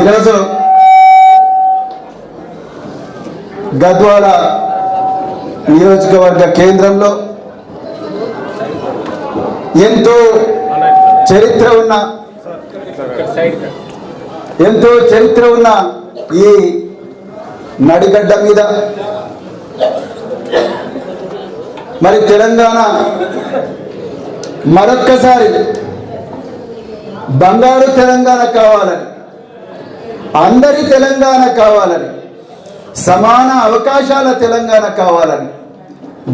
ఈరోజు గద్వాల నియోజకవర్గ కేంద్రంలో ఎంతో చరిత్ర ఉన్న ఎంతో చరిత్ర ఉన్న ఈ నడిగడ్డ మీద మరి తెలంగాణ మరొక్కసారి బంగారు తెలంగాణ కావాలని అందరి తెలంగాణ కావాలని సమాన అవకాశాల తెలంగాణ కావాలని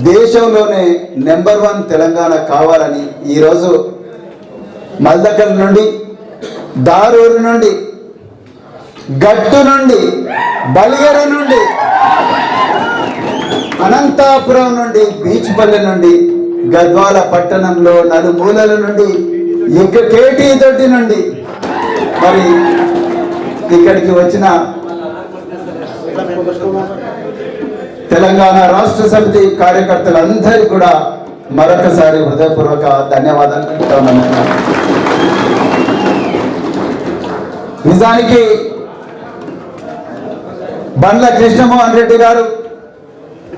దేశంలోనే నెంబర్ వన్ తెలంగాణ కావాలని ఈరోజు మల్దకల్ నుండి దారూరు నుండి గట్టు నుండి బలిగర నుండి అనంతాపురం నుండి బీచ్పల్లి నుండి గద్వాల పట్టణంలో నలుమూలల నుండి ఇక కేటీ దొడ్డి నుండి మరి ఇక్కడికి వచ్చిన తెలంగాణ రాష్ట్ర సమితి కార్యకర్తలందరికీ కూడా మరొకసారి హృదయపూర్వక ధన్యవాదాలు చెప్తా నిజానికి బండ్ల కృష్ణమోహన్ రెడ్డి గారు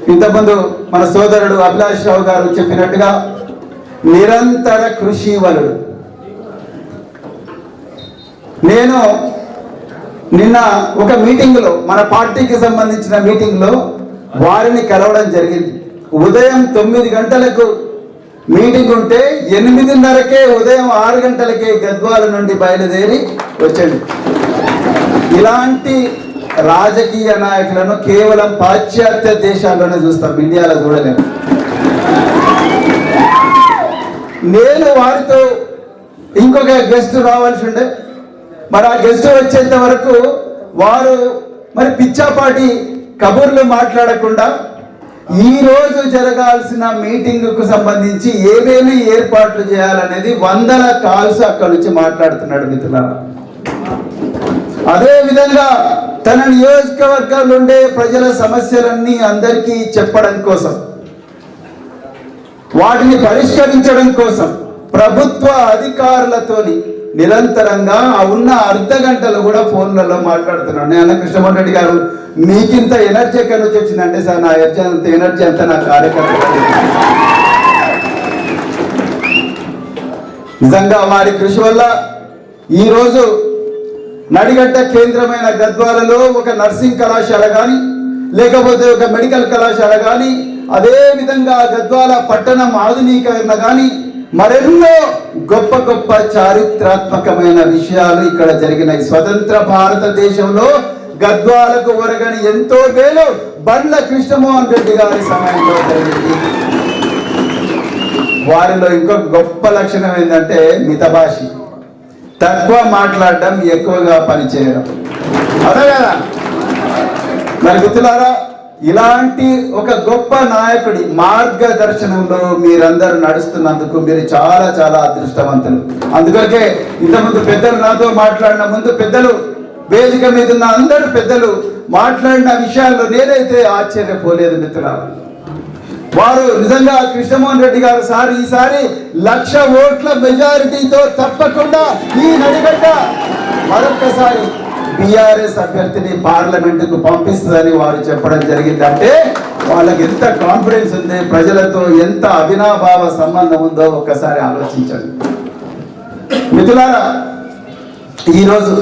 ఇంతకుముందు మన సోదరుడు అభిలాష్ రావు గారు చెప్పినట్టుగా నిరంతర కృషి వలుడు నేను నిన్న ఒక మీటింగ్లో మన పార్టీకి సంబంధించిన మీటింగ్లో వారిని కలవడం జరిగింది. ఉదయం తొమ్మిది గంటలకు మీటింగ్ ఉంటే ఎనిమిదిన్నరకే ఉదయం ఆరు గంటలకే గద్వాల నుండి బయలుదేరి వచ్చండి. ఇలాంటి రాజకీయ నాయకులను కేవలం పాశ్చాత్య దేశాల్లోనే చూస్తాం ఇండియాలో చూడలేము. నేను వారితో ఇంకొక గెస్ట్ రావాల్సి ఉండే మరి ఆ గెస్ట్ వచ్చేంత వరకు వారు మరి పిచ్చాపాటి కబుర్లు మాట్లాడకుండా ఈ రోజు జరగాల్సిన మీటింగ్కు సంబంధించి ఏమేమి ఏర్పాట్లు చేయాలనేది వందల కాల్స్ అక్కడి నుంచి మాట్లాడుతున్నాడు మిత్రులారా. అదే విధంగా తన నియోజకవర్గంలో ఉండే ప్రజల సమస్యలన్నీ అందరికీ చెప్పడం కోసం వాటిని పరిష్కరించడం కోసం ప్రభుత్వ అధికారులతోని నిరంతరంగా ఆ ఉన్న అర్ధ గంటలు కూడా ఫోన్లలో మాట్లాడుతున్నాను. నేను కృష్ణమోహన్ రెడ్డి గారు మీకింత ఎనర్జీ ఎక్కడి నుంచి వచ్చిందంటే సార్ నా ఎనర్జీ అంత ఎనర్జీ అంతా నా కార్యకర్త నిజంగా వారి కృషి వల్ల ఈరోజు నడిగట్ట కేంద్రమైన గద్వాలలో ఒక నర్సింగ్ కళాశాల కానీ లేకపోతే ఒక మెడికల్ కళాశాల కానీ అదే విధంగా గద్వాల పట్టణం ఆధునీకరణ కానీ మరెన్నో గొప్ప గొప్ప చారిత్రాత్మకమైన విషయాలు ఇక్కడ జరిగినాయి. స్వతంత్ర భారతదేశంలో గద్వాలకు ఒరగని ఎంతో వేలు బండ్ల కృష్ణమోహన్ రెడ్డి గారి సమయంలో జరిగింది. వారిలో ఇంకొక గొప్ప లక్షణం ఏంటంటే మితభాషి. తక్కువ మాట్లాడడం ఎక్కువగా పనిచేయడం. అవునా కదా మరి గుర్తులారా? ఇలాంటి ఒక గొప్ప నాయకుడి మార్గదర్శనంలో మీరందరూ నడుస్తున్నందుకు మీరు చాలా చాలా అదృష్టవంతులు. అందుకొరకే ఇంతకుముందు పెద్దలు నాతో మాట్లాడిన ముందు పెద్దలు వేదిక మీద ఉన్న అందరు పెద్దలు మాట్లాడిన విషయాల్లో నేనైతే ఆశ్చర్యపోలేదు మిత్రులారా. వారు నిజంగా కృష్ణమోహన్ రెడ్డి గారు సార్ ఈసారి లక్ష ఓట్ల మెజారిటీతో తప్పకుండా ఈ నడిగడ్డ మరొక్కసారి టిఆర్ఎస్ అభ్యర్థిని పార్లమెంట్కు పంపిస్తుందని వారు చెప్పడం జరిగింది. అంటే వాళ్ళకి ఎంత కాన్ఫిడెన్స్ ఉంది ప్రజలతో ఎంత అవినాభావ సంబంధం ఉందో ఒక్కసారి ఆలోచించండి. మిథులారా ఈరోజు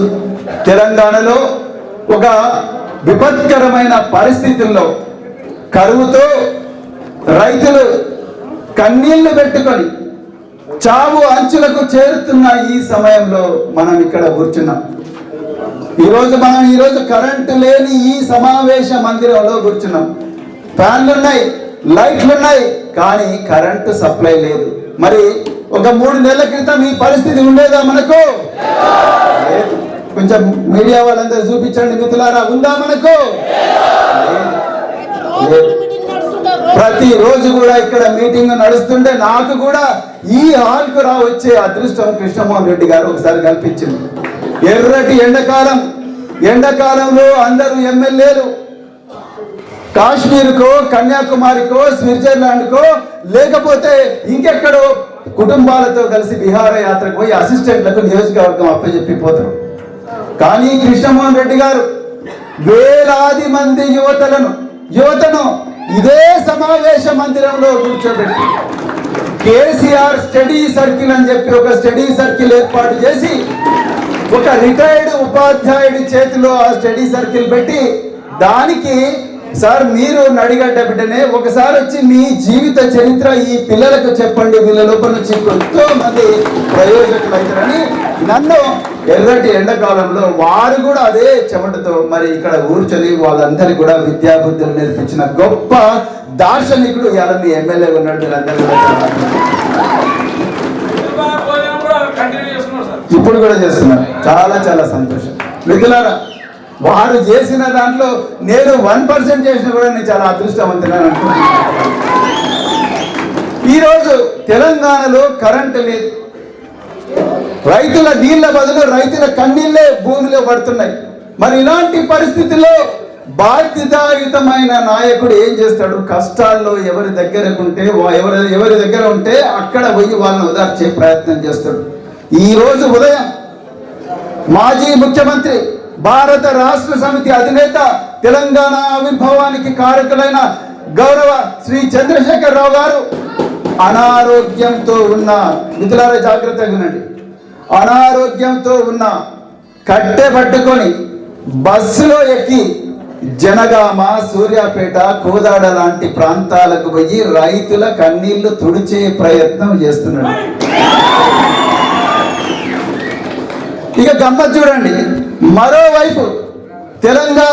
తెలంగాణలో ఒక విపత్కరమైన పరిస్థితుల్లో కరువుతో రైతులు కన్నీళ్ళు పెట్టుకొని చావు అంచులకు చేరుతున్న ఈ సమయంలో మనం ఇక్కడ కూర్చున్నాం. ఈరోజు మనం ఈరోజు కరెంటు లేని ఈ సమావేశ మందిరంలో కూర్చున్నాం. ఫ్యాన్లు ఉన్నాయి లైట్లు ఉన్నాయి కానీ కరెంటు సప్లై లేదు. మరి ఒక మూడు నెలల క్రితం ఈ పరిస్థితి ఉండేదా మనకు? కొంచెం మీడియా వాళ్ళందరూ చూపించండి మిత్రులారా ఉందా మనకు? ప్రతి రోజు కూడా ఇక్కడ మీటింగ్ నడుస్తుంటే నాకు కూడా ఈ హాల్కు రా వచ్చే అదృష్టం కృష్ణమోహన్ రెడ్డి గారు ఒకసారి కల్పించింది. ఎర్రటి ఎండాకాలం. ఎండాకాలంలో అందరూ ఎమ్మెల్యేలు. కాశ్మీర్కో కన్యాకుమారికో స్విట్జర్లాండ్కో లేకపోతే ఇంకెక్కడో కుటుంబాలతో కలిసి విహారయాత్రకు పోయి అసిస్టెంట్లకు నియోజకవర్గం అప్పచెప్పిపోతారు కానీ కృష్ణమోహన్ రెడ్డి గారు వేలాది మంది యువతలను యువతను ఇదే సమావేశ మందిరంలో కూర్చోబెట్టి కేసీఆర్ స్టడీ సర్కిల్ అని చెప్పి ఒక స్టడీ సర్కిల్ ఏర్పాటు చేసి ఒక రిటైర్డ్ ఉపాధ్యాయుడి చేతిలో ఆ స్టడీ సర్కిల్ పెట్టి దానికి సార్ మీరు నడిగడ్డ బిడ్డనే ఒకసారి వచ్చి మీ జీవిత చరిత్ర ఈ పిల్లలకు చెప్పండి. వీళ్ళ లోపల నుంచి ఎంతో మంది ప్రయోజకులు అవుతారని నన్ను ఎర్రటి ఎండాకాలంలో వారు కూడా అదే చెమటతో మరి ఇక్కడ కూర్చొని వాళ్ళందరికీ కూడా విద్యాబుద్ధులు నేర్పించిన గొప్ప దార్శనికుడు ఇవాళ మీ ఎమ్మెల్యే ఉన్నాడు. మీరందరూ ఇప్పుడు కూడా చేస్తున్నారు. చాలా చాలా సంతోషం. మిత్రులారా వారు చేసిన దాంట్లో నేను వన్ పర్సెంట్ చేసిన కూడా నేను చాలా అదృష్టవంతుగా అనుకుంటున్నాను. ఈరోజు తెలంగాణలో కరెంటు లేదు. రైతుల నీళ్ళ బదులు రైతుల కన్నీళ్ళే భూమిలో పడుతున్నాయి. మరి ఇలాంటి పరిస్థితుల్లో బాధ్యతాయుతమైన నాయకుడు ఏం చేస్తాడు? కష్టాల్లో ఎవరి దగ్గరకు ఉంటే ఎవరి ఎవరి దగ్గర ఉంటే అక్కడ పోయి వాళ్ళని ఓదార్చే ప్రయత్నం చేస్తాడు. ఈరోజు ఉదయం మాజీ ముఖ్యమంత్రి భారత రాష్ట్ర సమితి అధినేత తెలంగాణ ఆవిర్భావానికి కారకులైన గౌరవ శ్రీ చంద్రశేఖర్ రావు గారు అనారోగ్యంతో ఉన్న మిథులారా జాగ్రత్తగా వినండి. అనారోగ్యంతో ఉన్న కట్టె పట్టుకొని బస్సులో ఎక్కి జనగామ సూర్యాపేట కోదాడ లాంటి ప్రాంతాలకు పోయి రైతుల కన్నీళ్ళు తుడిచే ప్రయత్నం చేస్తున్నాడు. ఇక గమ్మత్ చూడండి. మరోవైపు తెలంగాణ